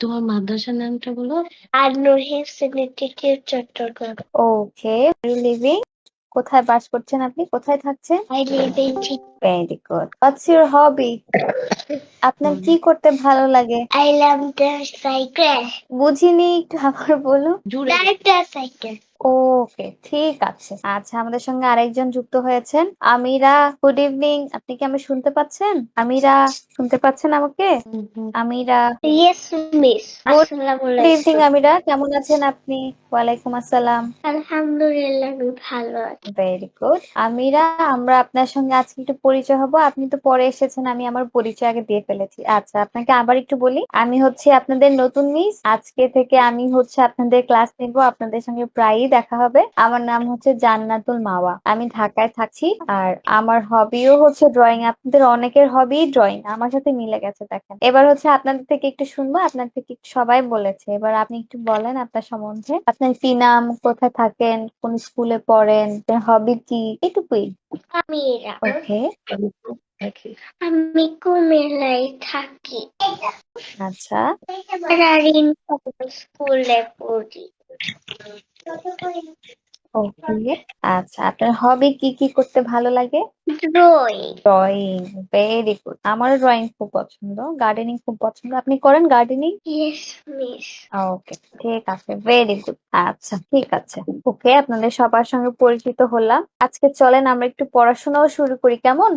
তোমার মাদ্রাসার নামটা বলো? আর Hossain institute Chattogram. Okay living কোথায় বাস করছেন আপনি? কোথায় থাকছেন? I live in very good what's your hobby আপনার কি করতে ভালো লাগে? আই লাভ দ্য সাইকেল বুঝিনি একটু আবার বলো জুড়ে। সাইকেল ওকে ঠিক আছে। আচ্ছা আমাদের সঙ্গে আরেকজন যুক্ত হয়েছেন। আমিরা গুড ইভিনিং আপনি কি আমি শুনতে পাচ্ছেন? আমিরা শুনতে পাচ্ছেন আমাকে? আমিরা। ইয়েস মিস আসসালামু গুড ইভিনিং আমিরা। কেমন আছেন আপনি? ওয়ালাইকুম আসসালাম। আলহামদুলিল্লাহ আমি ভালো আছি। ভেরি গুড আমিরা আমরা আপনার সঙ্গে আজকে একটু পরিচয় হব। আপনি তো পরে এসেছেন আমি আমার পরিচয় আগে দিয়ে ফেলেছি। আচ্ছা আপনাকে আবার একটু বলি আমি হচ্ছে আপনাদের নতুন মিস আজকে থেকে আমি হচ্ছে আপনাদের ক্লাস নেব। আপনাদের সঙ্গে প্রায়ই দেখা হবে। আমার নাম হচ্ছে জান্নাতুল মাওয়া। আমি ঢাকায় থাকছি আর আমার হবিও হচ্ছে ড্রয়িং আপনাদের অনেকের হবি ড্রয়িং আমার সাথে মিলে গেছে দেখেন। এবার হচ্ছে আপনাদের থেকে একটু শুনব। আপনার থেকে সবাই বলেছে। এবার আপনি একটু বলেন আপনার সম্বন্ধে। আপনার কি নাম? কোথায় থাকেন? কোন স্কুলে পড়েন? হবি কি? এটুকুই। আমিরা। ওকে। আমি কুমিল্লায় থাকি। আচ্ছা। স্কুলে পড়ি। ওকে আচ্ছা আপনার হবি কি কি করতে ভালো লাগে? ড্রয়িং ড্রয়িং ভেরি গুড আমারও ড্রয়িং খুব পছন্দ গার্ডেনিং খুব পছন্দ। আপনি করেন গার্ডেনিং ওকে ঠিক আছে ভেরি গুড আচ্ছা ঠিক আছে। ওকে আপনাদের সবার সঙ্গে পরিচিত হলাম। আজকে চলেন আমরা একটু পড়াশোনাও শুরু করি কেমন?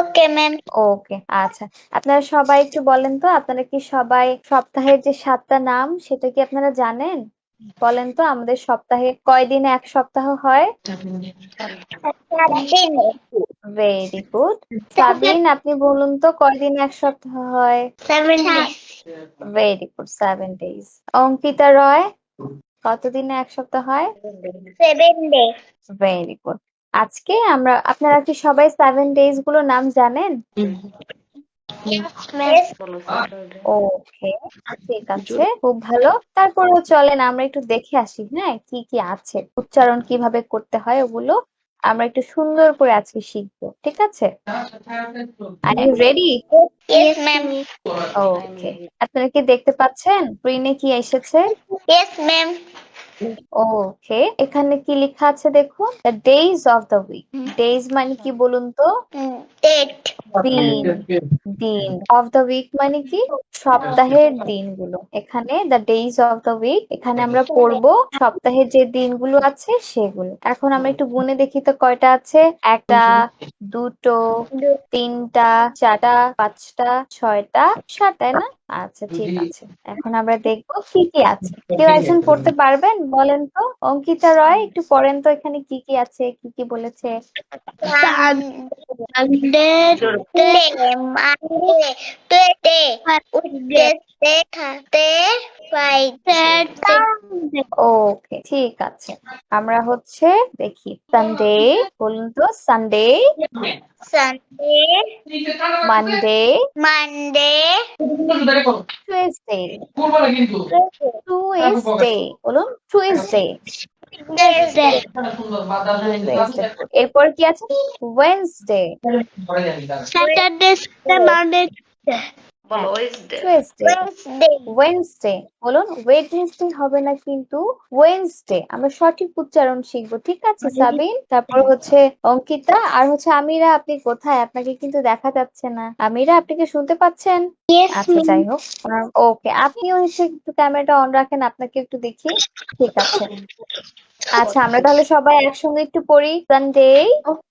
ওকে ম্যাম ওকে আচ্ছা। আপনারা সবাই একটু বলেন তো আপনারা কি সবাই সপ্তাহের যে সাতটা নাম সেটা কি আপনারা জানেন? বলেন তো আমাদের সপ্তাহে কয়দিন এক সপ্তাহ হয়? ভেরি গুড সাবিন আপনি বলুন তো কয় দিনে এক সপ্তাহ হয়? Very good seven days Ankita Roy কতদিনে এক সপ্তাহ হয়? সেভেন ডেজ ভেরি গুড আজকে আমরা আপনারা কি সবাই সেভেন ডেজগুলোর নাম জানেন? ওকে ঠিক আছে খুব ভালো। তারপরেও চলেন আমরা একটু দেখে আসি হ্যাঁ কি কি আছে? উচ্চারণ কীভাবে করতে হয় ওগুলো আমরা একটু সুন্দর করে আজকে শিখব ঠিক আছে? Are you ready yes ma'am okay আপনারা কি দেখতে পাচ্ছেন? স্ক্রিনে কি এসেছে? ইয়েস ম্যাম ওকে এখানে কি লেখা আছে দেখুন? The days of the week days মানে কি বলুন তো? ডেট দিন। দিন। অফ দ্য উইক মানে কি? সপ্তাহের দিনগুলো। এখানে the days of the week এখানে আমরা পড়ব সপ্তাহের যে দিনগুলো আছে সেগুলো। এখন আমরা একটু গুনে দেখি তো কয়টা আছে? একটা দুটো তিনটা চারটা পাঁচটা ছয়টা সাত তাই না? আচ্ছা ঠিক আছে। এখন আমরা দেখব কি কি আছে। কেউ একজন পড়তে পারবেন? বলেন তো। অঙ্কিতা রয় একটু পড়েন তো এখানে কি কি আছে কি কি বলেছে। ওকে ঠিক আছে। আমরা হচ্ছে দেখি সানডে বলুন তো Sunday Sunday Monday Monday Tuesday Tuesday বলুন টুয়েসডে এরপর কি আছে? Wednesday Saturday Monday Tuesday Wednesday Wednesday বলুন ওয়েডনেসডে হবে না কিন্তু ওয়েনসডে আমরা সঠিক উচ্চারণ শিখব ঠিক আছে সাবিন? তারপর হচ্ছে অঙ্কিতা আর হচ্ছে আমিরা আপনি কোথায়? আপনাকে কিন্তু দেখা যাচ্ছে না। আমিরা আপনি কি শুনতে পাচ্ছেন? আচ্ছা যাই হোক। ওকে আপনিও হচ্ছে একটু ক্যামেরাটা অন রাখেন আপনাকে একটু দেখি। ঠিক আছে। আচ্ছা আমরা তাহলে সবাই একসঙ্গে একটু পড়ি। সানডে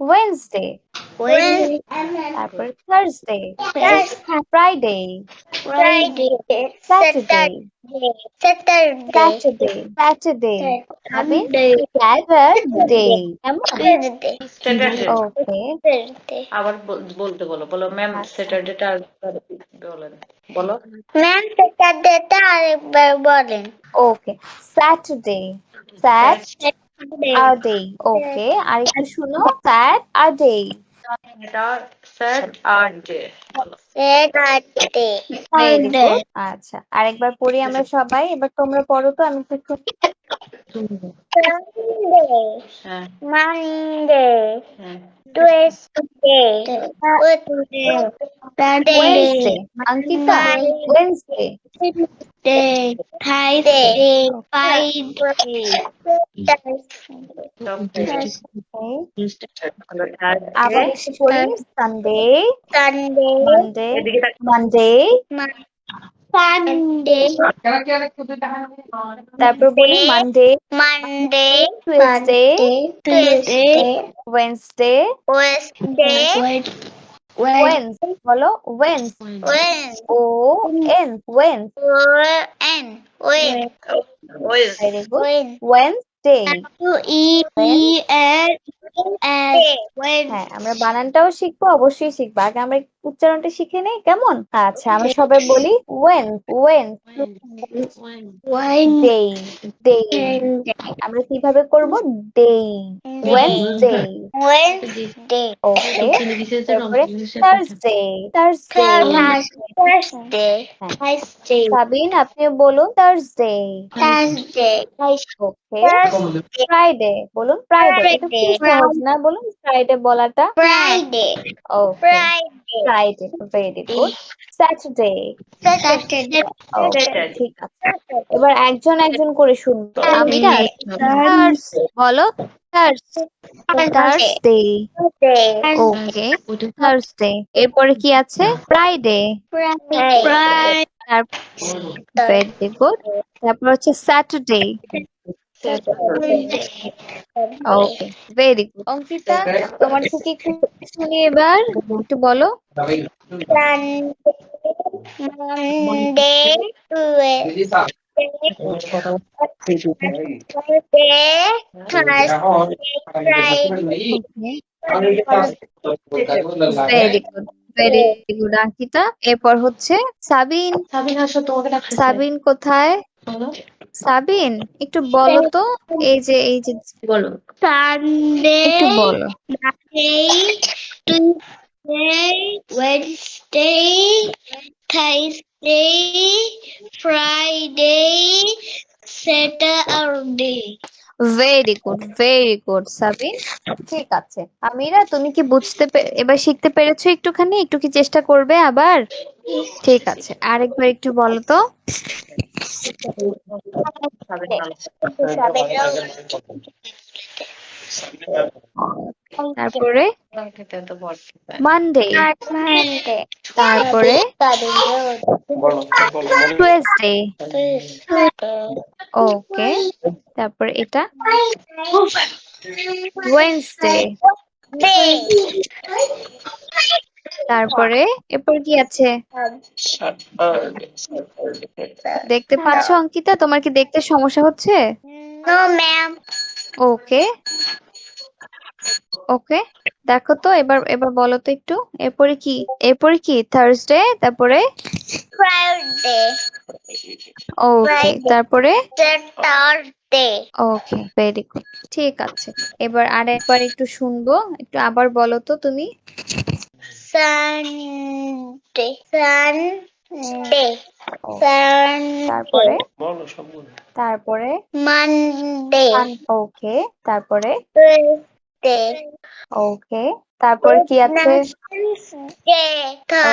Wednesday Wednesday তারপর Thursday Friday Friday Saturday Saturday Saturday Saturday Sabin Saturday কেমন টুয়েসডে ওকে থ্রাসডে আবার বল- বলতে বলো। বলো ম্যাম স্যাটারডেটা আরেকবার বলেন। বলো। ম্যাম স্যাটারডেটা আরেকবার বলেন। ওকে স্যাটারডে স্যাট স্যাটারডে আর ডে ওকে আর একটু শুনো স্যাট আর ডে এটা স্যাট আর ডে বলো স্যাটারডে আচ্ছা আরেকবার পড়ি আমরা সবাই। এবার তোমরা পড়ো তো আমি একটু Sunday, Monday, Tuesday, Wednesday, Wednesday, Thursday, Friday, Sunday, Sunday, Monday, Monday, Sunday. তারপর বলি Monday, Monday, Tuesday, Tuesday, Wednesday, Wednesday, Wednes. বলো Wednes. O N O N. Wednes. Very. Wednesday. হ্যাঁ আমরা বানানটাও শিখব অবশ্যই শিখব। আগে আমরা উচ্চারণটা শিখে নেই কেমন? আচ্ছা আমরা সবাই বলি when when When, day day আমরা কীভাবে করব? ডে ওয়েনসডে Wednesday, ওকে তারপরে থার্সডে থার্সডে Thursday, সাবিন আপনি বলুন থার্সডে Thursday, ওকে ফ্রাইডে বলুন ফ্রাইডে এটা খুব সহজ না? বলুন ফ্রাইডে বলাটা? Friday, okay Friday, Friday very good Saturday ঠিক আছে। এবার একজন একজন করে শুনব। আমি বলো? থার্স থার্সডে ওকে থার্সডে এরপরে কি আছে? ফ্রাইডে Friday, ভেরি গুড তারপর হচ্ছে Saturday okay very good Ankita তোমার থেকে একটু শুনি এবার একটু বলো। Very good very good Ankita এরপর হচ্ছে সাবিন। সাবিন আসো তোমাকে সাবিন কোথায়? বলো। সাবিন একটু বলো তো এই যে এই যে বলো। সানডে একটু বলো। ফ্রাইডে সেটা আর day very good very good Sabin ঠিক আছে। আমিরা, তুমি কি বুঝতে এবার শিখতে পেরেছ একটুখানি? একটু কি চেষ্টা করবে আবার? ঠিক আছে, আরেকবার একটু বলো তো। তারপরে মানডে তারপরে টুয়েসডে ওকে তারপর এটা ওয়েনসডে তারপরে এরপর কি আছে? দেখতে পাচ্ছ অঙ্কিতা? তোমার কি দেখতে সমস্যা হচ্ছে? ওকে ওকে দেখো তো এবার এবার বলো তো একটু এরপরে কি এরপরে কি থার্সডে তারপরে? Friday, ওকে তারপরে? Saturday, ওকে ভেরি গুড ঠিক আছে এবার আর একবার একটু শুনব একটু আবার বলো তো তুমি। Sunday, Sunday, তারপরে? তারপরে? Monday, ওকে তারপরে? Tuesday, ওকে তারপরে কি আছে? Thursday,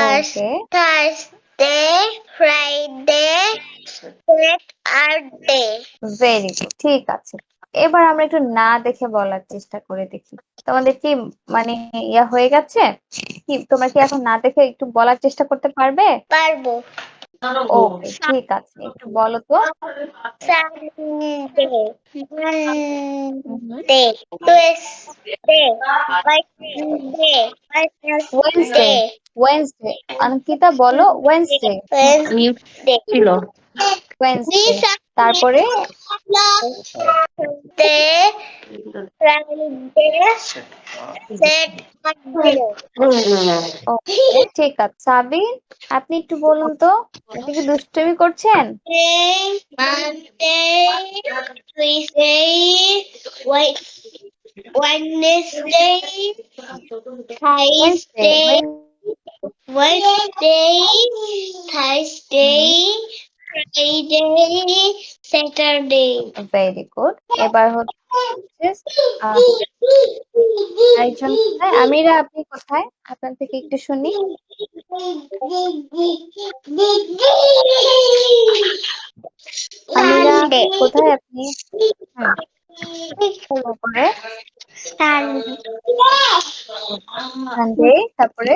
okay Thursday, Friday, Saturday. Very good ঠিক আছে। এবার আমরা একটু না দেখে বলার চেষ্টা করে দেখি। তোমাদের কি মানে ইয়া হয়ে গেছে? কি তোমরা কি এখন না দেখে একটু বলার চেষ্টা করতে পারবে? পারব। ওকে ঠিক আছে একটু বলো তো Tuesday, Wednesday, Wednesday, Wednesday Ankita বলো ওয়েনসডে Wednesday, তারপরে ঠিক আছে সাবিন আপনি একটু বলুন তো আপনি কি দুষ্টুমি করছেন Wednesday, Thursday, Wednesday, Thursday, Friday, Saturday. Very good এবার হচ্ছে আরেকজন কোথায়? আমিরা আপনি কোথায়? আপনার থেকে একটু শুনি। আমিরা কোথায় আপনি? হুম, তারপরে?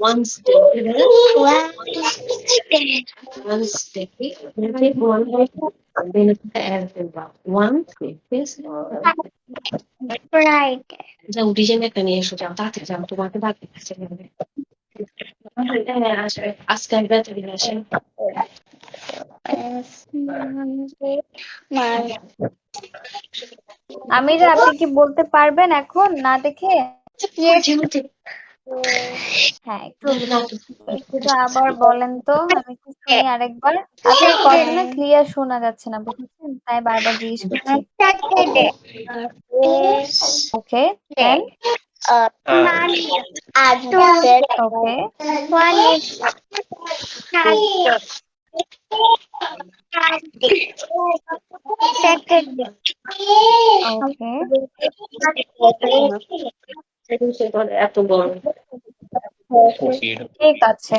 One step Wednesday. One step take one then add the one step yes Friday. যাও ডিজাইন একটা নিয়ে এসো যাও তাড়াতাড়ি যাও তোমাকে বাকি আছে আজকে আমি ব্যথা দিলে আসেন. আমিরা আপনি কি বলতে পারবেন এখন না দেখে হ্যাঁ আবার বলেন তো আমি একটু শুনি আরেকবার? আপনার কথাটা ক্লিয়ার শোনা যাচ্ছে না বুঝছেন? তাই বারবার জিজ্ঞেস করছি. ওকে. ওকে ঠিক আছে।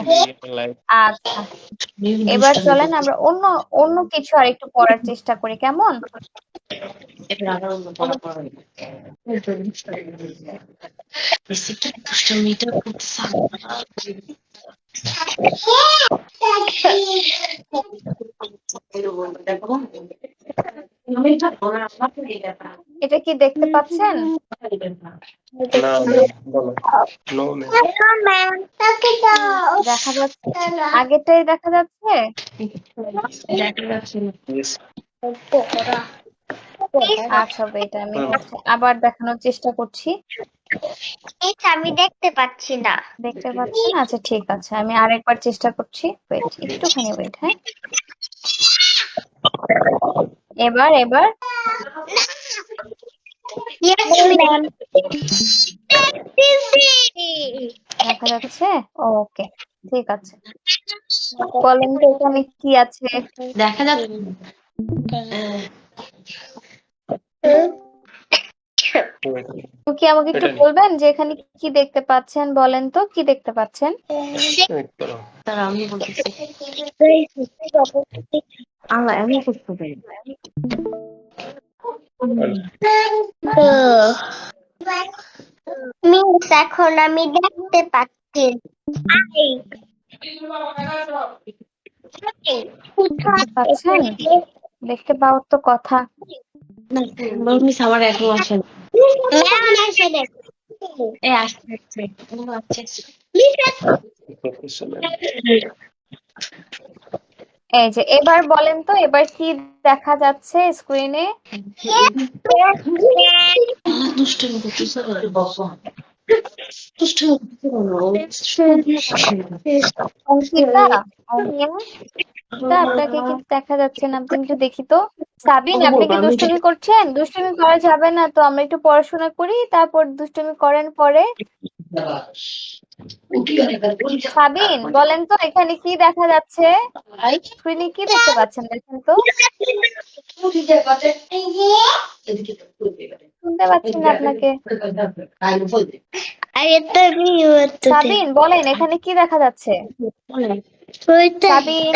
আচ্ছা। এবার চলেন, আমরা অন্য অন্য কিছু আর একটু পড়ার চেষ্টা করি, কেমন? দেখো না এটা কি দেখতে পাচ্ছেন. দেখা যাচ্ছে। আগেরটাই দেখা যাচ্ছে? না আচ্ছা এটা আমি আবার দেখানোর চেষ্টা করছি। এটা আমি দেখতে পাচ্ছি না। দেখতে পাচ্ছেন আচ্ছা ঠিক আছে। আমি আরেকবার চেষ্টা করছি। ওয়েট একটুখানি ওয়েট হ্যাঁ। এবার এবার। দেখা যাচ্ছে ওকে ঠিক আছে। বলেন তো এখানে কি আছে? দেখা যাচ্ছে কি আমাকে একটু বলবেন যে এখানে কি দেখতে পাচ্ছেন? বলেন তো কি দেখতে পাচ্ছেন? আমি বলতেছি। আল্লাহ এমন করতে পারি মিস এখন আমি দেখতে পাচ্ছি। দেখতে পাওয়ার তো কথা। মিস আমার এখন আসে না এ আসছে আসছে। আচ্ছা এই যে, এবার বলেন তো, এবার কি দেখা যাচ্ছে স্ক্রিনে অঙ্কিতা আপনাকে কি দেখা যাচ্ছে না? আপনি একটু দেখি তো। সাবিন, আপনি কি দুষ্টুমি করছেন? দুষ্টুমি করা যাবে না, তো আমরা একটু পড়াশোনা করি, তারপর দুষ্টুমি করেন পরে। সাবিন বলেন তো, এখানে কি দেখা যাচ্ছে? স্ক্রিনে কি দেখতে পাচ্ছেন, দেখেন তো? শুনতে পাচ্ছি না আপনাকে। সাবিন বলেন, এখানে কি দেখা যাচ্ছে? সাবিন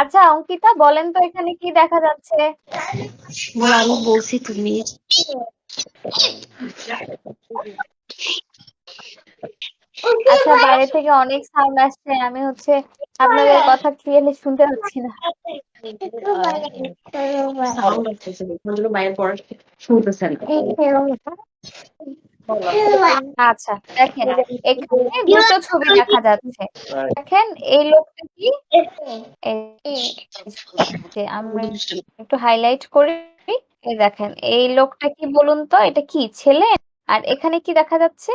আচ্ছা অঙ্কিতা বলেন তো এখানে কি দেখা যাচ্ছে? আমি বলছি তুমি। আচ্ছা বাইরে থেকে অনেক সাউন্ড আসছে আমি হচ্ছে আপনাদের কথা ক্লিয়ারলি শুনতে পাচ্ছি না। শুনতেছেন আচ্ছা দেখেন, এখানে দুটো ছবি দেখা যাচ্ছে। দেখেন, এই লোকটা কি? আমরা একটু হাইলাইট করি দেখেন, এই লোকটা কি বলুন তো? এটা কি, ছেলে? আর এখানে কি দেখা যাচ্ছে?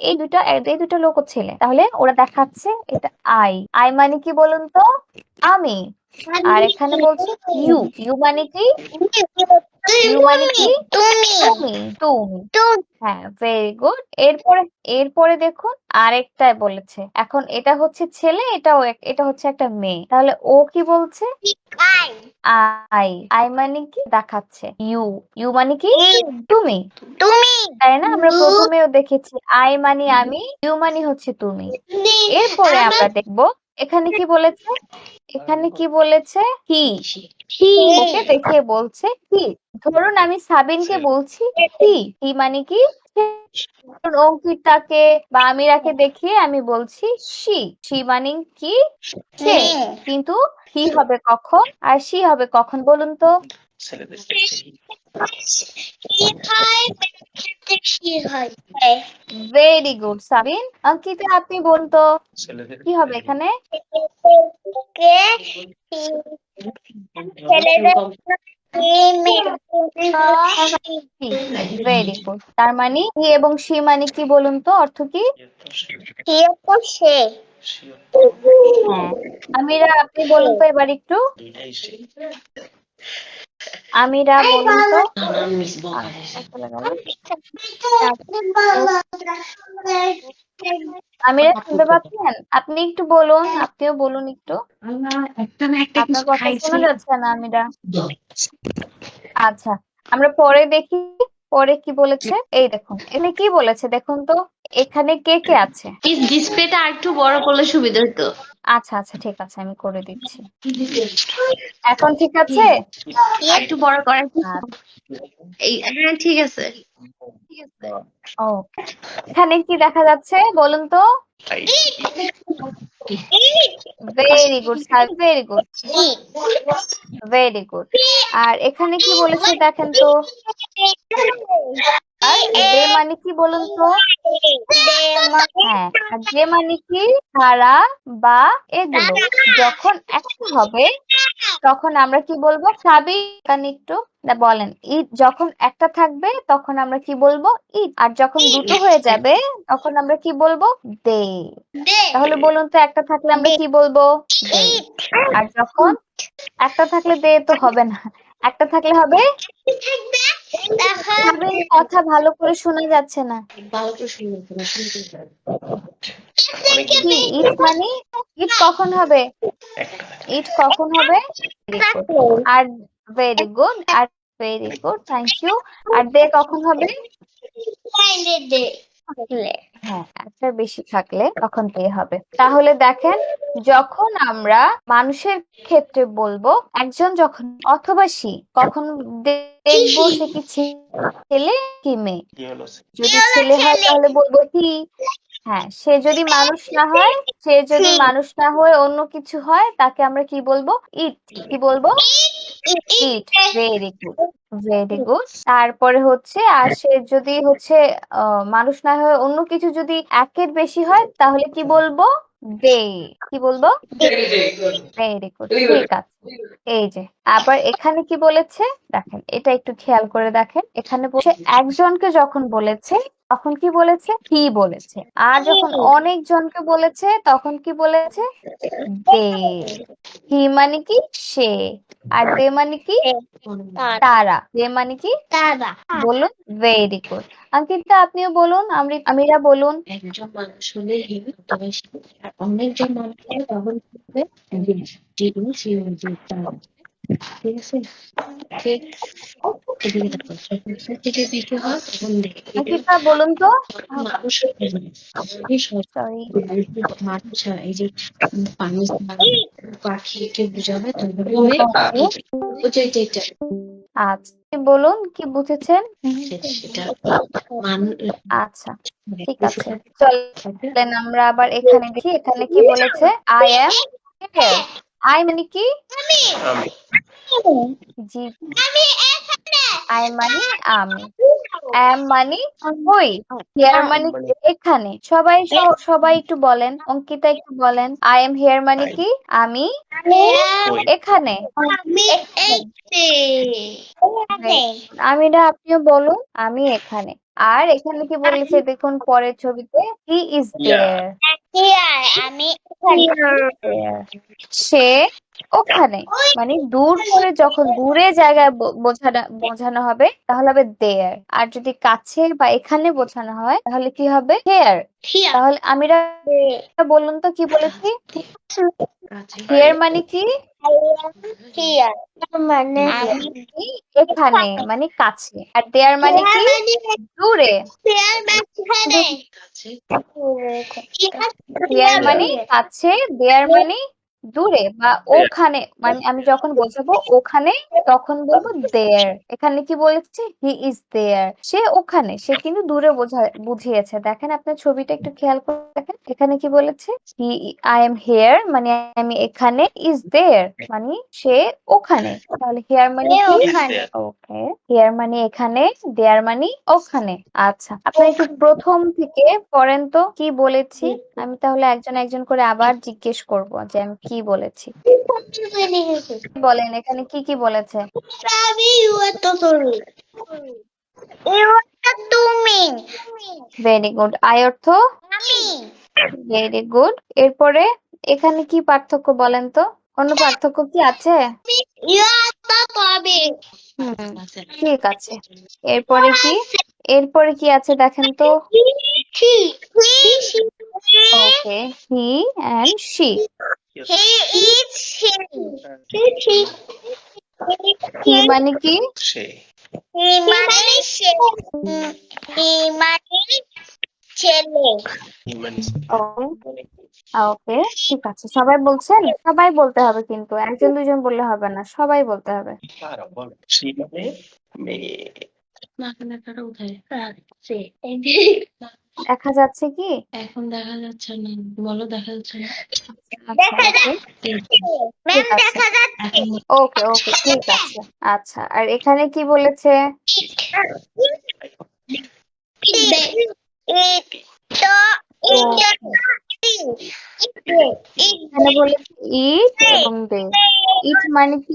এই দুটো এই দুটো লোক ছেলে। তাহলে ওরা দেখাচ্ছে এটা আই। আই মানে কি বলুন তো? আমি। আর এখানে বলছে ইউ। ইউ মানে কি? ইউ মানে কি? তুমি। তুমি। তুমি। তুমি। হ্যাঁ ভেরি গুড এরপরে এরপরে দেখুন আরেকটাই বলেছে। এখন এটা হচ্ছে ছেলে এটাও এটা হচ্ছে একটা মেয়ে। তাহলে ও কি বলছে? আই। আই। আই মানে কি? দেখাচ্ছে। ইউ। ইউ মানে কি? তুমি। তুমি। তাই না? আমরা প্রথমেও দেখেছি আই মানে আমি ইউ মানে হচ্ছে তুমি। এরপরে আমরা দেখব এখানে কি বলেছে? এখানে কি বলেছে? হি ওকে দেখে বলছে কি ধরুন আমি সাবিনকে বলছি কি কি মানে কি? অঙ্কিতাকে বা আমিরাকে দেখিয়ে আমি বলছি সি সি মানে কি? সে কিন্তু হি হবে কখন? আর সি হবে কখন বলুন তো? ভেরি গুড সাবিন অঙ্কিতা আপনি বলুন তো কি হবে এখানে? তার মানে হি এবং সি মানে কি বলুন তো? অর্থ কি? আমিরা, আপনি বলুন তো এবার একটু। আমিরা বলুন তো? আচ্ছা, আমিরা শুনতে পাচ্ছেন? আপনি একটু বলুন আপনিও বলুন একটু। আল্লাহ একটা না একটা আপনার কথা শোনা যাচ্ছে না আমিরা। আচ্ছা আমরা পরে দেখি পরে কি বলেছে? এই দেখুন এখানে কি বলেছে দেখুন তো? এখানে কে কে আছে? ডিসপ্লেটা আর একটু বড় করলে সুবিধা হতো। আচ্ছা আচ্ছা ঠিক আছে আমি করে দিচ্ছি। এখন ঠিক আছে? একটু বড় করার আচ্ছা, হ্যাঁ ঠিক আছে। ও এখানে কি দেখা যাচ্ছে বলুন তো? Very good sir very good very good আর এখানে কি বলেছে দেখেন তো? আর দে মানে কি বলুন তো? হ্যাঁ আর যে মানে কি? বা এগুলো। যখন একটা হবে তখন আমরা কি বলব? সাবি একটু বলেন। ইট যখন একটা থাকবে তখন আমরা কি বলব? ইট আর যখন দুটো হয়ে যাবে তখন আমরা কি বলব? দে। তাহলে বলুন তো একটা থাকলে আমরা কি বলব? আর যখন একটা থাকলে দে তো হবে না। একটা থাকলে হবে? কথা ভালো করে শোনা যাচ্ছে না। ভালো করে শুনতে। ইট মানে ঈদ কখন হবে? ইট কখন হবে? আর ভেরি গুড আর ভেরি গুড থ্যাংক ইউ আর দে কখন হবে? হ্যাঁ একটা বেশি থাকলে তখন দে হবে। তাহলে দেখেন যখন আমরা মানুষের ক্ষেত্রে বলব একজন যখন অথবা সি কখন দেখব সে কি ছেলে কি মেয়ে? যদি ছেলে হয় তাহলে বলব কি? হ্যাঁ সে যদি মানুষ না হয় সে যদি মানুষ না হয়ে অন্য কিছু হয় তাকে আমরা কি বলব? ইট। কি বলব? It very good very good তারপরে হচ্ছে আর সে যদি হচ্ছে আহ, মানুষ না হয় অন্য কিছু যদি একের বেশি হয় তাহলে কি বলব? দে কি বলব? ভেরি গুড ঠিক আছে। এই যে আবার এখানে কি বলেছে? দেখেন এটা একটু খেয়াল করে দেখেন। এখানে বলছে একজনকে যখন বলেছে তখন কি বলেছে হি বলেছে আর যখন অনেক জনকে বলেছে তখন কি বলেছে দে হি মানে কি সে আর দে মানে কি তারা দে মানে কি তারা বলুন ভেরি গুড অঙ্কিতা আপনিও বলুন আমি আমিরা বলুন একজন মানুষ হলে হি তবে সে আর অনেকজন মানুষ হলে তখন দেখে বলুন আচ্ছা বলুন, কি বুঝেছেন? আচ্ছা ঠিক আছে। চলেন, আমরা আবার এখানে দেখি, এখানে কি বলেছে? আই এম আই মানে কি আমি জি আই মানে আমি মানে ওই হিয়ার মানে এখানে। সবাই সবাই একটু বলেন অঙ্কিতা একটু বলেন। আই এম হিয়ার মানে কি? আমি এখানে। আমি এখানে। আমিরা আপনিও বলুন আমি এখানে। আর এখানে কি বলেছে দেখুন পরের ছবিতে হি ইজ দেয়ার Here, আমি এখানে সে ওখানে মানে দূর করে যখন দূরে জায়গায় বোঝানো বোঝানো হবে তাহলে হবে দেয়ার আর যদি কাছে বা এখানে বোঝানো হয় তাহলে কি হবে? হেয়ার তাহলে আমিরা বলুন তো কি বলেছি? হেয়ার মানে কি? মানে এখানে মানে কাছে। আর দেয়ার মানে কি? দূরে। Here মাঝখানে। কাছে। মানে কাছে দেয়ার মানে দূরে বা ওখানে মানে আমি যখন বোঝাবো ওখানে তখন বলব দেয়ার এখানে কি বলেছি? হি ইজ দেয়ার সে ওখানে সে কিন্তু দূরে বোঝা বুঝিয়েছে। দেখেন আপনার ছবিটা একটু খেয়াল করে দেখেন। এখানে কি বলেছে? হি আই এম হেয়ার মানে আমি এখানে ইজ দেয়ার মানে সে ওখানে। তাহলে হেয়ার মানে ওখানে। ওকে হেয়ার মানে এখানে দেয়ার মানে ওখানে। আচ্ছা আপনি একটু প্রথম থেকে পড়েন তো। কি বলেছি? আমি তাহলে একজন একজন করে আবার জিজ্ঞেস করব যে আমি কি বলেছি? বলেন এখানে কি কি বলেছে? তুমি ভেরি গুড আই অর্থ ভেরি গুড এরপরে এখানে কি পার্থক্য বলেন তো? কোনো পার্থক্য কি আছে? ঠিক আছে। এরপরে কি? এরপরে কি আছে দেখেন তো? Okay he and she he is he. He, মানে কি সে he. মানে সে he. মানে ছেলে ওকে ঠিক আছে সবাই বলছেন? সবাই বলতে হবে কিন্তু একজন দুজন বললে হবে না সবাই বলতে হবে। সে মানে মেয়ে। দেখা যাচ্ছে কি এখন দেখা যাচ্ছে না বলো দেখা যাচ্ছে না দেখা যাচ্ছে ম্যাম দেখা যাচ্ছে ওকে ওকে ঠিক আছে আচ্ছা আর এখানে কি বলেছে এখানে বলেছে ইট এবং দে ইট মানে কি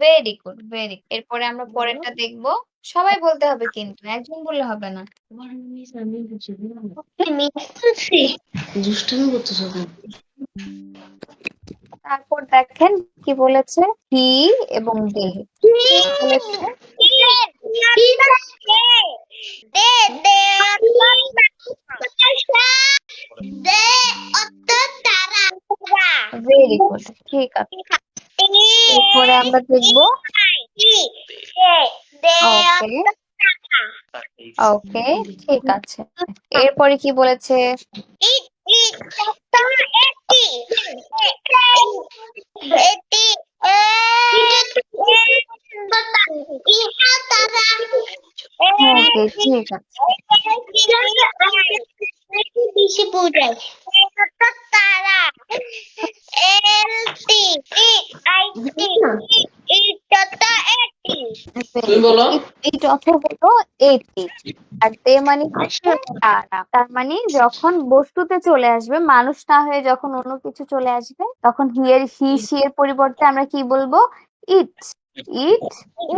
ভেরি গুড ভেরি এরপরে আমরা পরেরটা দেখব সবাই বলতে হবে কিন্তু একজন বললে হবে না? তারপর দেখেন কি বলেছে হি এবং দে বলেছে ঠিক আছে। এরপরে আমরা দেখব। ওকে ঠিক আছে। এরপরে কি বলেছে? তার মানে যখন বস্তুতে চলে আসবে, মানুষ না হয়ে যখন অন্য কিছু চলে আসবে, তখন হিয়ের হি সি এর পরিবর্তে আমরা কি বলব? ইট ইট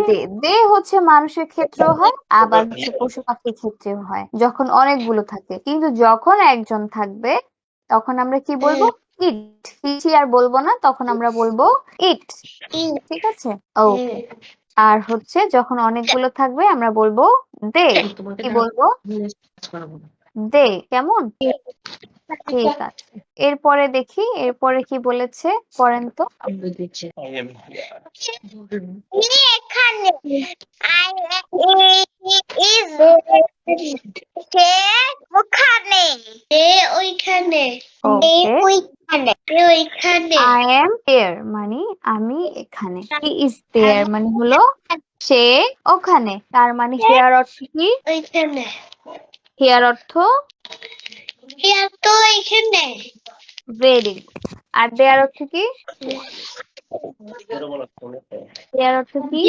দে দে হচ্ছে মানুষের ক্ষেত্রেও হয় আবার হচ্ছে পশু পাখির ক্ষেত্রেও হয় যখন অনেকগুলো থাকে। কিন্তু যখন একজন থাকবে তখন আমরা কি বলব? ইট। হি আর বলব না তখন আমরা বলব ইট। ঠিক আছে? ওকে আর হচ্ছে যখন অনেকগুলো থাকবে আমরা বলব দে। কি বলব? দে। কেমন? ঠিক আছে। এরপরে দেখি এরপরে কি বলেছে পড়েন তো এখানে। ওখানে। ওইখানে। ওইখানে। আই এম দেয়ার মানে আমি এখানে। হি ইজ দেয়ার মানে হলো সে ওখানে। তার মানে হেয়ার অর্থ কি? হেয়ার অর্থ ইয়া তো এখানে। ভেরি আর দেয়ার হচ্ছে কি? দেয়ার অর্থ কি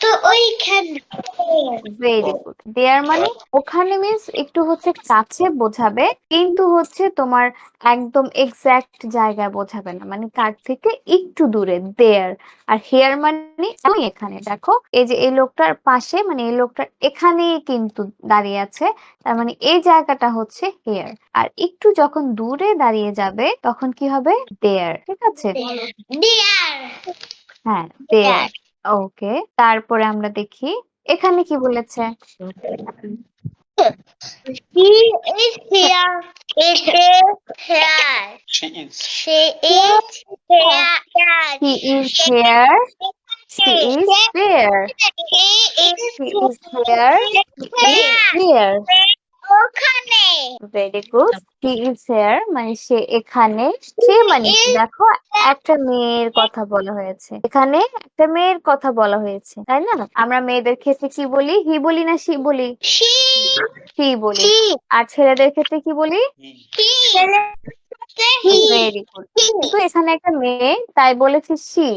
তো ওইখানে ভেরি গুড দেয়ার মানে ওখানে মিন্স একটু হচ্ছে কাছে বোঝাবে কিন্তু হচ্ছে তোমার একদম এক্সাক্ট জায়গায় বোঝাবে না। মানে তার থেকে একটু দূরে দেয়ার আর হেয়ার মানে আমি এখানে দেখো এই যে এই লোকটার পাশে মানে এই লোকটার এখানেই কিন্তু দাঁড়িয়ে আছে তার মানে এই জায়গাটা হচ্ছে হেয়ার আর একটু যখন দূরে দাঁড়িয়ে যাবে তখন কি হবে? দেয়ার ঠিক আছে? ডিয়ার হ্যাঁ দেয়ার ওকে তারপরে আমরা দেখি এখানে কি বলেছে He is here. It is here. she is She is here. He is here. She is there. He She is here. He is here. ওখানে। Very good. He is here. মানে সে এখানে। সে মানে দেখো একটা মেয়ের কথা বলা হয়েছে। এখানে একটা মেয়ের কথা বলা হয়েছে। তাই না? আমরা মেয়েদের ক্ষেত্রে কি বলি? হি বলি না সি বলি? সি বলি। আর ছেলেদের ক্ষেত্রে কি বলি? ভেরি গুড কিন্তু এখানে একটা মেয়ে তাই বলেছে সি